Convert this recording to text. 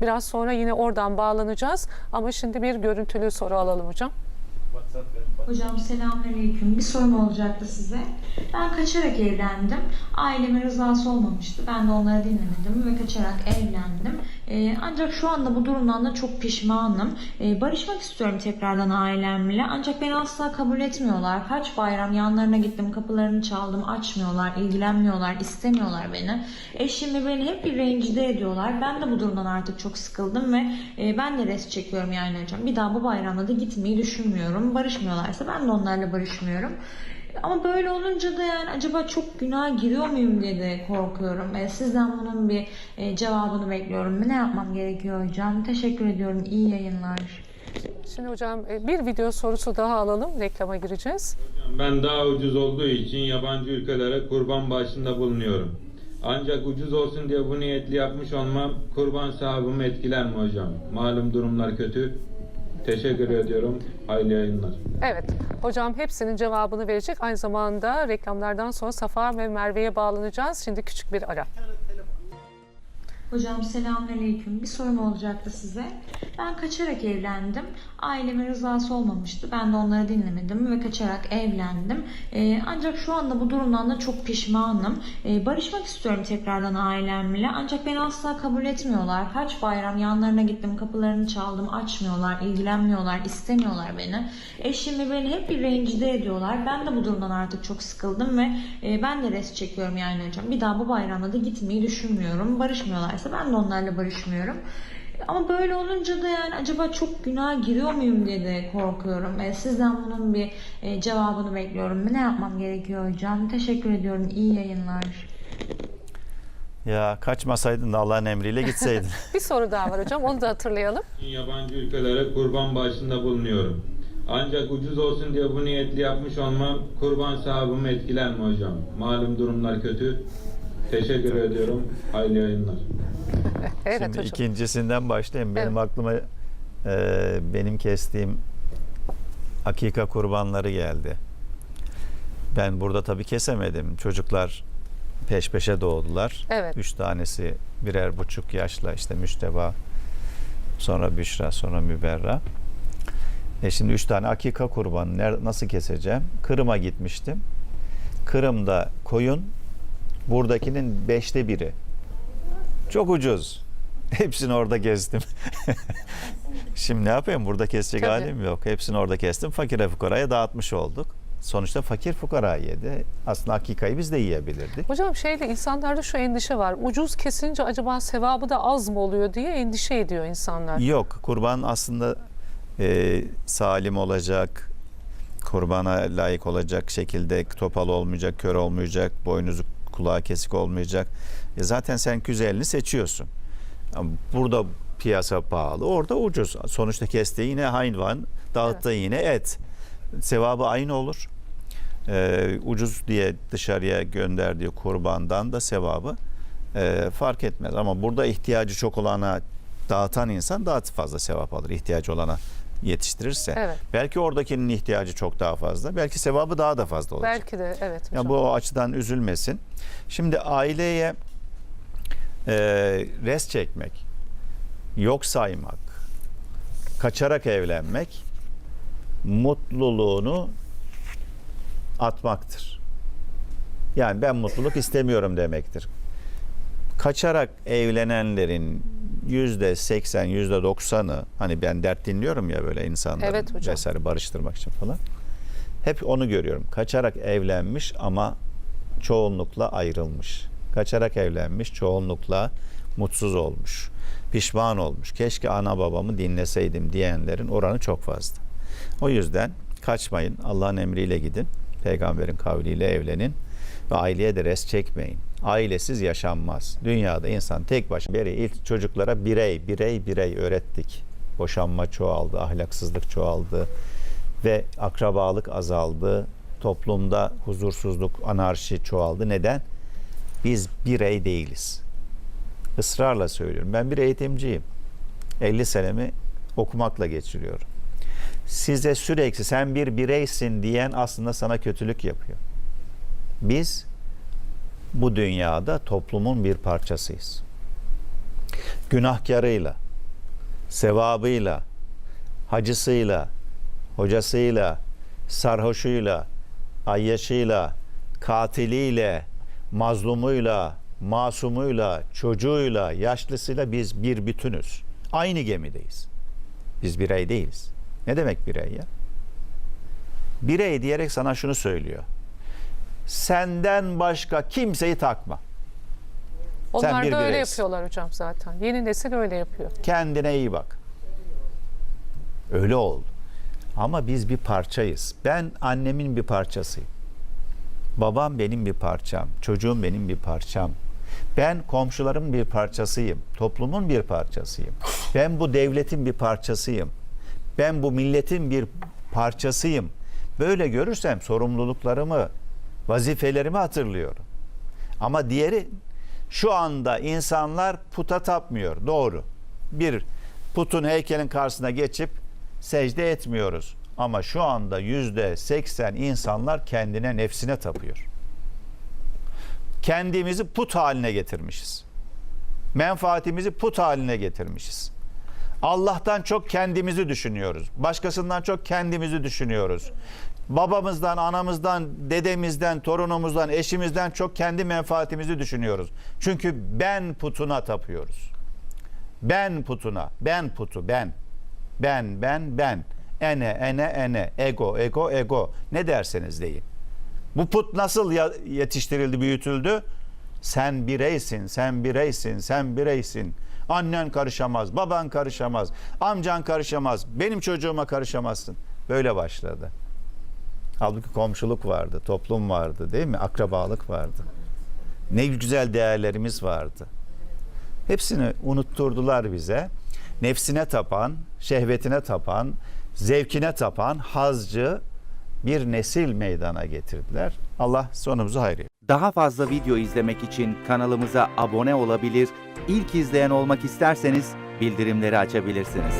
Biraz sonra yine oradan bağlanacağız. Ama şimdi bir görüntülü soru alalım hocam. Hocam selamünaleyküm. Bir sorum olacaktı size. Ben kaçarak evlendim. Ailemin rızası olmamıştı. Ben de onları dinlemedim ve kaçarak evlendim. Ee, ancak şu anda bu durumdan da çok pişmanım. Ee, barışmak istiyorum tekrardan ailemle. Ancak beni asla kabul etmiyorlar. Kaç bayram yanlarına gittim, kapılarını çaldım, açmıyorlar, ilgilenmiyorlar, istemiyorlar beni. Eşim ve beni hep bir rencide ediyorlar. Ben de bu durumdan artık çok sıkıldım ve e, ben de res çekiyorum yani hocam. Bir daha bu bayramda da gitmeyi düşünmüyorum. Barışmıyorlarsa ben de onlarla barışmıyorum. Ama böyle olunca da yani acaba çok günah giriyor muyum diye de korkuyorum. E, sizden bunun bir e, cevabını bekliyorum. Ne yapmam gerekiyor hocam? Teşekkür ediyorum. İyi yayınlar. Şimdi hocam e, bir video sorusu daha alalım. Reklama gireceğiz. Ben daha ucuz olduğu için yabancı ülkelere kurban bağışında bulunuyorum. Ancak ucuz olsun diye bu niyetli yapmış olmam kurban sahabımı etkiler mi hocam? Malum durumlar kötü. Teşekkür ediyorum. Hayırlı yayınlar. Evet, hocam hepsinin cevabını verecek. Aynı zamanda reklamlardan sonra Safa ve Merve'ye bağlanacağız. Şimdi küçük bir ara. Hocam selamünaleyküm. Bir sorum olacaktı size. Ben kaçarak evlendim. Ailemin rızası olmamıştı. Ben de onları dinlemedim ve kaçarak evlendim. Ee, ancak şu anda bu durumdan da çok pişmanım. Ee, barışmak istiyorum tekrardan ailemle. Ancak beni asla kabul etmiyorlar. Kaç bayram yanlarına gittim, kapılarını çaldım, açmıyorlar, ilgilenmiyorlar, istemiyorlar beni. Eşim ve beni hep bir rencide ediyorlar. Ben de bu durumdan artık çok sıkıldım ve e, ben de res çekiyorum yani hocam. Bir daha bu bayramda da gitmeyi düşünmüyorum. Barışmıyorlarsa ben de onlarla barışmıyorum. Ama böyle olunca da yani acaba çok günah giriyor muyum diye de korkuyorum. E, sizden bunun bir e, cevabını bekliyorum. Ne yapmam gerekiyor hocam? Teşekkür ediyorum. İyi yayınlar. Ya kaçmasaydın da Allah'ın emriyle gitseydin. Bir soru daha var hocam, onu da hatırlayalım. Yabancı ülkelere kurban bağışında bulunuyorum. Ancak ucuz olsun diye bu niyetli yapmış olmam kurban sahabımı etkiler mi hocam? Malum durumlar kötü. Teşekkür ediyorum. Hayırlı yayınlar. Evet Şimdi hocam. ikincisinden başlayayım. Benim Evet. aklıma e, benim kestiğim akika kurbanları geldi. Ben burada tabii kesemedim. Çocuklar peş peşe doğdular. Evet. Üç tanesi birer buçuk yaşla işte Müşteba, sonra Büşra, sonra Müberra. E şimdi üç tane akika kurbanı nasıl keseceğim? Kırım'a gitmiştim. Kırım'da koyun buradakinin beşte biri. Çok ucuz. Hepsini orada kestim. Şimdi ne yapayım? Burada kesecek Tabii. halim yok. Hepsini orada kestim. Fakire fukaraya dağıtmış olduk. Sonuçta fakir fukara yedi. Aslında hakikayı biz de yiyebilirdik. Hocam şeyde insanlarda şu endişe var. Ucuz kesince acaba sevabı da az mı oluyor diye endişe ediyor insanlar. Yok. Kurban aslında e, salim olacak, kurbana layık olacak şekilde topal olmayacak, kör olmayacak, boynuzu kulağı kesik olmayacak. E zaten sen güzelini seçiyorsun. Burada piyasa pahalı, orada ucuz. Sonuçta kestiği yine hayvan, dağıttığı yine et. Sevabı aynı olur. E, ucuz diye dışarıya gönderdiği kurbandan da sevabı e, fark etmez. Ama burada ihtiyacı çok olana dağıtan insan daha fazla sevap alır ihtiyacı olana yetiştirirse. Evet. Belki oradakinin ihtiyacı çok daha fazla. Belki sevabı daha da fazla olacak. Belki de evet. Ya bu o açıdan üzülmesin. Şimdi aileye e, res çekmek, yok saymak, kaçarak evlenmek mutluluğunu atmaktır. Yani ben mutluluk istemiyorum demektir. Kaçarak evlenenlerin yüzde seksen, yüzde doksanı hani ben dert dinliyorum ya böyle insanların Evet hocam. vesaire barıştırmak için falan. Hep onu görüyorum. Kaçarak evlenmiş ama çoğunlukla ayrılmış. Kaçarak evlenmiş, çoğunlukla mutsuz olmuş. Pişman olmuş. Keşke ana babamı dinleseydim diyenlerin oranı çok fazla. O yüzden kaçmayın. Allah'ın emriyle gidin. Peygamberin kavliyle evlenin. Ve aileye de res çekmeyin. Ailesiz yaşanmaz. Dünyada insan tek başına beri ilk çocuklara birey, birey, birey öğrettik. Boşanma çoğaldı, ahlaksızlık çoğaldı ve akrabalık azaldı. Toplumda huzursuzluk, anarşi çoğaldı. Neden? Biz birey değiliz. Israrla söylüyorum. Ben bir eğitimciyim. 50 senemi okumakla geçiriyorum. Size sürekli sen bir bireysin diyen aslında sana kötülük yapıyor. Biz bu dünyada toplumun bir parçasıyız. Günahkarıyla, sevabıyla, hacısıyla, hocasıyla, sarhoşuyla, ayyaşıyla, katiliyle, mazlumuyla, masumuyla, çocuğuyla, yaşlısıyla biz bir bütünüz. Aynı gemideyiz. Biz birey değiliz. Ne demek birey ya? Birey diyerek sana şunu söylüyor. Senden başka kimseyi takma. Onlar bir da öyle bireysin. yapıyorlar hocam zaten. Yeni nesil öyle yapıyor. Kendine iyi bak. Öyle oldu. Ama biz bir parçayız. Ben annemin bir parçasıyım. Babam benim bir parçam. Çocuğum benim bir parçam. Ben komşularımın bir parçasıyım. Toplumun bir parçasıyım. Ben bu devletin bir parçasıyım. Ben bu milletin bir parçasıyım. Böyle görürsem sorumluluklarımı, vazifelerimi hatırlıyorum. Ama diğeri şu anda insanlar puta tapmıyor. Doğru. Bir putun heykelin karşısına geçip secde etmiyoruz. Ama şu anda yüzde seksen insanlar kendine nefsine tapıyor. Kendimizi put haline getirmişiz. Menfaatimizi put haline getirmişiz. Allah'tan çok kendimizi düşünüyoruz. Başkasından çok kendimizi düşünüyoruz. Babamızdan, anamızdan, dedemizden, torunumuzdan, eşimizden çok kendi menfaatimizi düşünüyoruz. Çünkü ben putuna tapıyoruz. Ben putuna, ben putu, ben. Ben, ben, ben. Ene, ene, ene. Ego, ego, ego. Ne derseniz deyin. Bu put nasıl yetiştirildi, büyütüldü? Sen bireysin, sen bireysin, sen bireysin. Annen karışamaz, baban karışamaz, amcan karışamaz, benim çocuğuma karışamazsın. Böyle başladı. Halbuki komşuluk vardı, toplum vardı değil mi? Akrabalık vardı. Ne güzel değerlerimiz vardı. Hepsini unutturdular bize. Nefsine tapan, şehvetine tapan, zevkine tapan, hazcı bir nesil meydana getirdiler. Allah sonumuzu hayır. Daha fazla video izlemek için kanalımıza abone olabilir, ilk izleyen olmak isterseniz bildirimleri açabilirsiniz.